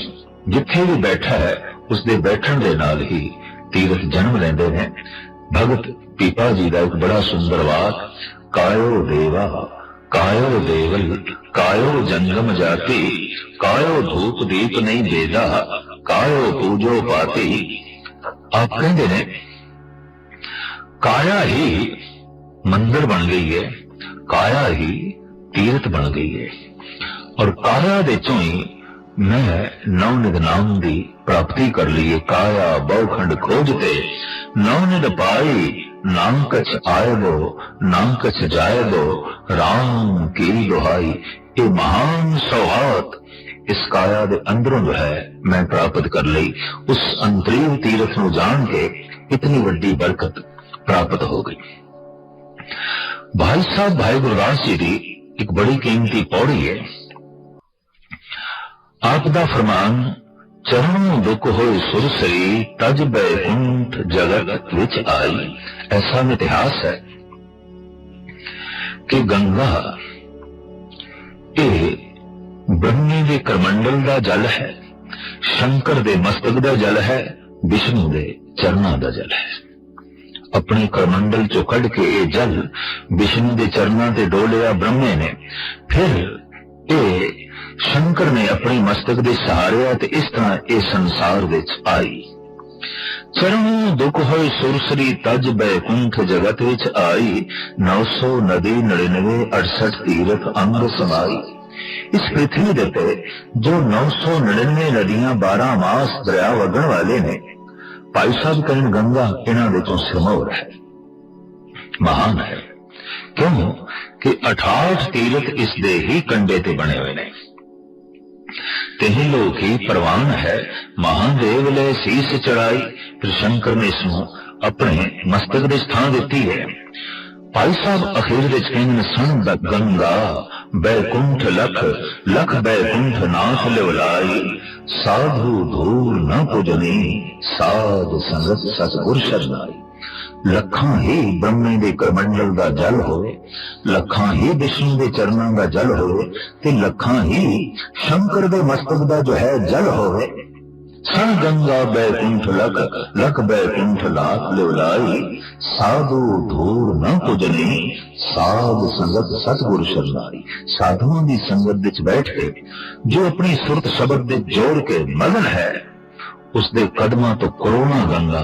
ਜਿੱਥੇ ਵੀ ਬੈਠਾ ਹੈ ਉਸ ਦੇ ਬੈਠਣ ਦੇ ਨਾਲ ਹੀ ਤੀਰਥ ਜਨਮ ਲੈਂਦੇ ਨੇ। ਭਗਤ ਪੀਪਾ ਜੀ ਦਾ ਇੱਕ ਬੜਾ ਸੁੰਦਰ ਵਾਕ ਕਾਇਓ ਦੇਵਾ ਕਾਇਓ ਦੇਵਲ ਕਾਇਓ ਜੰਗਮ ਜਾਤੀ ਕਾਇਓ ਧੂਪ ਦੀਪ ਨਹੀਂ ਦੇਦਾ ਕਾਇਓ ਪੂਜੋ ਪਾਤੀ। ਆਪ ਕਹਿੰਦੇ ਨੇ, ਕਾਇਆ ਹੀ ਮੰਦਰ ਬਣ ਗਈ ਹੈ, ਕਾਇਆ ਹੀ ਤੀਰਥ ਬਣ ਗਈ ਹੈ। ਔਰ ਕਾਇਆ ਦੇ ਚੋਂ ਹੀ ਮੈਂ ਨੌ ਨਿਧ ਨਾਮ ਦੀ ਪ੍ਰਾਪਤੀ ਕਰ ਲਈ ਹੈ, ਕਾਇਆ ਬਹੁਖੰਡ ਖੋਜਤੇ ਨੌ ਨਿਧ ਪਾਈ ਨਾਮ ਕਛ ਆਇਬੋ, ਨਾਮ ਕਛ ਜਾਇਬੋ RAM ਇਹ ਮਹਾਨ ਸੌਹਾਤ ਇਸ ਕਾਇਆ ਦੇ ਅੰਦਰੋਂ ਜੋ ਹੈ ਮੈਂ ਪ੍ਰਾਪਤ ਕਰ ਲਈ। ਉਸ ਅੰਤਰੀਵ ਤੀਰਥ ਨੂੰ ਜਾਣ ਕੇ ਇਤਨੀ ਵੱਡੀ ਬਰਕਤ ਪ੍ਰਾਪਤ ਹੋ ਗਈ। ਭਾਈ ਸਾਹਿਬ, ਭਾਈ ਗੁਰਦਾਸ ਜੀ ਦੀ ਇੱਕ ਬੜੀ ਕੀਮਤੀ ਪੌੜੀ ਹੈ। ਆਪ ਦਾ ਫਰਮਾਨ ਚਰਨੋਂ ਦੁੱਖ ਹੋਏ ਸੁਰਸਰੀ ਤਜ ਬੈਕੁੰਠ ਜਗਤ ਵਿੱਚ ਆਈ। ਐਸਾ ਇਤਿਹਾਸ ਹੈ ਕਿ ਗੰਗਾ ਇਹ ਬ੍ਰਹਮੇ ਦੇ ਕਰਮੰਡਲ ਦਾ ਜਲ ਹੈ, ਸ਼ੰਕਰ ਦੇ ਮਸਤਕ ਦਾ ਜਲ ਹੈ, ਵਿਸ਼ਨੂੰ ਦੇ ਚਰਨਾਂ ਦਾ ਜਲ ਹੈ। ਆਪਣੇ ਕਰਮੰਡਲ ਚੋਂ ਕੱਢ ਕੇ ਇਹ ਜਲ ਵਿਸ਼ਨੂੰ ਦੇ ਚਰਨਾਂ ਤੇ ਡੋਲਿਆ ਬ੍ਰਹਮੇ ਨੇ। ਫਿਰ ਇਹ ਸ਼ੰਕਰ ਨੇ ਆਪਣੇ ਮਸਤਕ ਦੇ ਸਹਾਰਿਆ ਤੇ ਇਸ ਤਰ੍ਹਾਂ ਇਹ ਸੰਸਾਰ ਵਿੱਚ ਆਈ। ਚਰਣੋਂ ਦੁਖ ਹੋਏ ਸੁਰਸਰੀ ਤਜ ਬੈਕੁੰਠ ਜਗਤ ਵਿੱਚ ਆਈ। 900 ਨਦੀ 99 68 ਤੀਰਥ ਅੰਗ ਸਮਾਈ। ਇਸ ਪ੍ਰਿਥਵੀ ਦੇ ਤੇ ਜੋ 999 ਨਦੀਆਂ 12 ਮਾਸ ਦਰਿਆ ਵਗਣ ਵਾਲੇ ਨੇ, ਭਾਈ ਸਾਹਿਬ ਕਹਿਣ ਗੰਗਾ ਇਹਨਾਂ ਦੇ ਚੋਂ ਸਿਰਮੌਰ ਹੈ। ਮਹਾਨ ਹੈ। ਕਿਉਂ? ਕਿ 68 ਤੀਰਥ ਇਸ ਦੇ ਹੀ ਕੰਡੇ ਤੇ ਬਣੇ ਹੋਏ ਨੇ। ਤਿਹ ਲੋਕੀ ਪ੍ਰਵਾਨ ਹੈ। ਮਹਾਦੇਵ ਲੈ ਸੀਸ ਚੜਾਈ ਫਿਰ ਸ਼ੰਕਰ ਨੇ ਇਸ ਨੂੰ ਆਪਣੇ ਮਸਤਕ ਦੇ ਸਥਾਨ ਦਿੱਤੀ ਹੈ। ਭਾਈ ਸਾਹਿਬ ਅਖੀਰ ਵਿੱਚ ਕਹਿੰਦੇ ਨੇ, ਸਣ ਦਾ ਗੰਗਾ, ਬੈਕੁੰਠ ਲਖ ਲਖ ਬੈਕੁੰਠ ਨਾਥ ਲਿਵਲਾਈ, ਸਾਧੂ ਧੂਰ ਨਾ ਪੁਜਨੀ, ਸਾਧ ਸੰਗਤ ਸਤਗੁਰ ਸ਼ਰਨਾਈ। ਲੱਖਾਂ ਹੀ ਬ੍ਰਹਮੇ ਦੇ ਕਰਮੰਡਲ ਦਾ ਜਲ ਹੋਵੇ, ਲੱਖਾਂ ਹੀ ਵਿਸ਼ਨੂੰ ਦੇ ਚਰਨਾਂ ਦਾ ਜਲ ਹੋਵੇ ਤੇ ਲੱਖਾਂ ਹੀ ਸ਼ੰਕਰ ਦੇ ਮਸਤਕ ਦਾ ਜੋ ਹੈ ਜਲ ਹੋਵੇ। ਸਣ ਗੰਗਾ ਬੈਕੁੰਠ ਲਖ ਲਖ ਬੈਕੁੰਠ ਲਾਖ ਲਿਵਲਾਈ, ਸਾਧੂ ਧੂਰ ਨ ਪੁਜਨੀ, ਸਾਧ ਸੰਗਤ ਸਤਗੁਰ ਸ਼ਰਨਾਈ। ਸਾਧੂਆਂ ਦੀ ਸੰਗਤ ਵਿੱਚ ਬੈਠ ਕੇ ਜੋ ਆਪਣੀ ਸੁਰਤ ਸ਼ਬਦ ਦੇ ਜੋੜ ਕੇ ਮਗਨ ਹੈ ਉਸ ਦੇ ਕਦਮਾਂ ਤੋਂ ਕਰੋਨਾ ਗੰਗਾ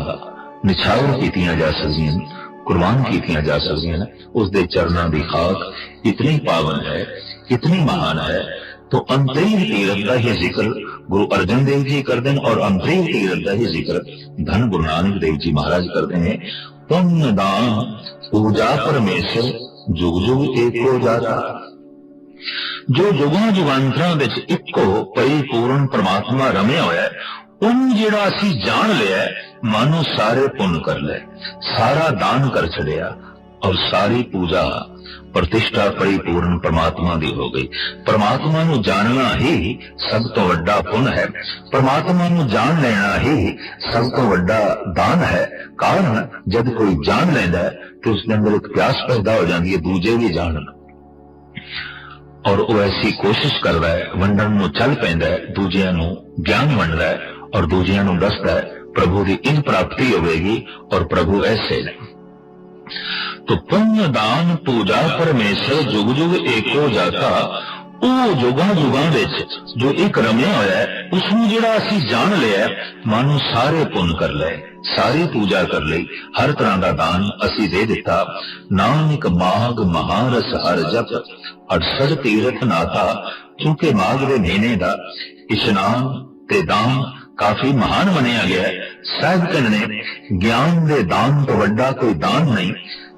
ਨਿਛਾਵਰ ਕੀਤੀਆਂ ਜਾ ਸਕਦੀਆਂ ਨੇ ਕੁਰਬਾਨ ਕੀਤੀਆਂ ਜਾ ਸਕਦੀਆਂ ਨੇ ਉਸ ਦੇ ਚਰਨਾਂ ਦੀ ਖਾਕ ਇਤਨੀ ਪਾਵਨ ਹੈ ਇਤਨੀ ਮਹਾਨ ਹੈ तो अंतरिम तीरथ का ही जिक्र गुरु अर्जन देव जी करते हैं और अंतरिम तीरथ का ही जिक्र धन गुरु नानक देव जी महाराज करते हैं पुण्य दान पूजा परमेश्वर जुग जुग एको जाता ਜੋ ਜੁਗਾਂ ਜੁਗਾਂਤਰਾਂ ਵਿੱਚ ਇੱਕੋ ਪਰਿਪੂਰਨ ਪ੍ਰਮਾਤਮਾ ਰਮਿਆ ਹੋਇਆ ਹੈ ਉਹਨੂੰ ਜਿਹੜਾ ਅਸੀਂ ਜਾਣ ਲਿਆ ਹੈ, ਮਾਨੋ ਸਾਰੇ ਪੁੰਨ ਕਰ ਲੈ ਸਾਰਾ ਦਾਨ ਕਰ ਛੜਿਆ ਔਰ ਸਾਰੀ ਪੂਜਾ ਪ੍ਰਤਿਸ਼ਠਾ ਪਰਿਪੂਰਨ ਪ੍ਰਮਾਤਮਾ ਦੀ ਹੋ ਗਈ। ਪ੍ਰਮਾਤਮਾ ਨੂੰ ਜਾਣਨਾ ਹੀ ਸਭ ਤੋਂ ਵੱਡਾ ਪੁੰਨ ਹੈ। ਪ੍ਰਮਾਤਮਾ ਨੂੰ ਜਾਣ ਲੈਣਾ ਹੀ ਸਭ ਤੋਂ ਵੱਡਾ ਦਾਨ ਹੈ। ਕਾਰਨ ਜਦ ਕੋਈ ਜਾਣ ਲੈਂਦਾ ਹੈ ਤੇ ਉਸ ਦੇ ਅੰਦਰ ਇੱਕ ਪਿਆਸ ਪੈਦਾ ਹੋ ਜਾਂਦੀ ਹੈ ਦੂਜੇ ਵੀ ਜਾਣਨ ਔਰ ਉਹ ਐਸੀ ਕੋਸ਼ਿਸ਼ ਕਰਦਾ ਹੈ ਵੰਡਣ ਨੂੰ ਚੱਲ ਪੈਂਦਾ ਹੈ ਦੂਜਿਆਂ ਨੂੰ ਗਿਆਨ ਵੰਡਦਾ ਹੈ। ਔਰ ਦੂਜਿਆਂ ਨੂੰ ਦੱਸਦਾ ਹੈ, ਪ੍ਰਭੂ ਦੀ ਇੰਜ ਪ੍ਰਾਪਤੀ ਹੋਵੇਗੀ ਔਰ ਪ੍ਰਭੂ ਐਸੇ ਨੇ। ਤੋ ਪੁੰਨ ਦਾਨ ਪੂਜਾ ਪਰਮੇਸ਼ਰ ਜੁਗ ਜੁਗ ਏਕੋ ਜਾਤਾ, ਉਹ ਜੁਗਾਂ ਜੁਗਾਂ ਵਿੱਚ ਜੋ ਇੱਕ ਰਮਿਆ ਹੋਇਆ ਹੈ ਉਸ ਨੂੰ ਜਿਹੜਾ ਅਸੀਂ ਜਾਣ ਲਿਆ ਮਾਨੋ ਸਾਰੇ ਪੁੰਨ ਕਰ ਲਏ, ਸਾਰੀ ਪੂਜਾ ਕਰ ਲਈ, ਹਰ ਤਰ੍ਹਾਂ ਦਾ ਦਾਨ ਅਸੀਂ ਦੇ ਦਿੱਤਾ। ਨਾਨਕ ਮਾਗ ਮਹਾਰਸ ਹਰ ਜਪ ਅਠਸਰ ਤੀਰਥ ਨਾਤਾ ਕਿਉਂਕਿ ਮਾਗ ਦੇ ਮਹੀਨੇ ਦਾ ਇਸ਼ਨਾਨ ਤੇ ਦਾਨ ਕਾਫੀ ਮਹਾਨ ਮੰਨਿਆ ਗਿਆ ਹੈ। ਸਾਹਿਬ ਕਹਿੰਦੇ ਗਿਆਨ ਦੇ ਦਾਨ ਤੋਂ ਵੱਡਾ ਕੋਈ ਦਾਨ ਨਹੀਂ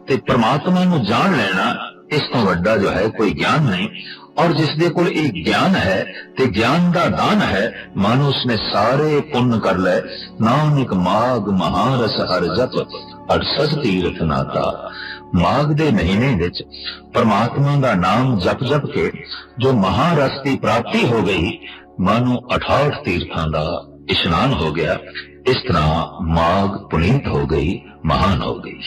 ਤੇ ਪ੍ਰਮਾਤਮਾ ਨੂੰ ਜਾਣ ਲੈਣਾ ਇਸ ਤੋਂ ਵੱਡਾ ਜੋ ਹੈ ਕੋਈ ਗਿਆਨ ਨਹੀਂ। ਔਰ ਜਿਸ ਦੇ ਕੋਲ ਇਹ ਗਿਆਨ ਹੈ ਤੇ ਗਿਆਨ ਦਾ ਦਾਨ ਹੈ, ਮਾਨੋ ਉਸਨੇ ਸਾਰੇ ਪੁੰਨ ਕਰ ਲਏ। ਨਾਨਕ ਮਾਗ ਮਹਾਰਸ ਹਰ ਜਪ 68 ਤੀਰਥ ਨਾਤਾ। ਮਾਗ ਦੇ ਮਹੀਨੇ ਵਿੱਚ ਪਰਮਾਤਮਾ ਦਾ ਨਾਮ ਜਪ ਜਪ ਕੇ ਜੋ ਮਹਾਰਸ ਦੀ ਪ੍ਰਾਪਤੀ ਹੋ ਗਈ, ਮਾਨੋ 68 ਤੀਰਥਾਂ ਦਾ ਇਸ਼ਨਾਨ ਹੋ ਗਿਆ ਇਸ ਤਰ੍ਹਾਂ ਮਾਗ ਪੁਨੀਤ ਹੋ ਗਈ ਮਹਾਨ ਹੋ ਗਈ।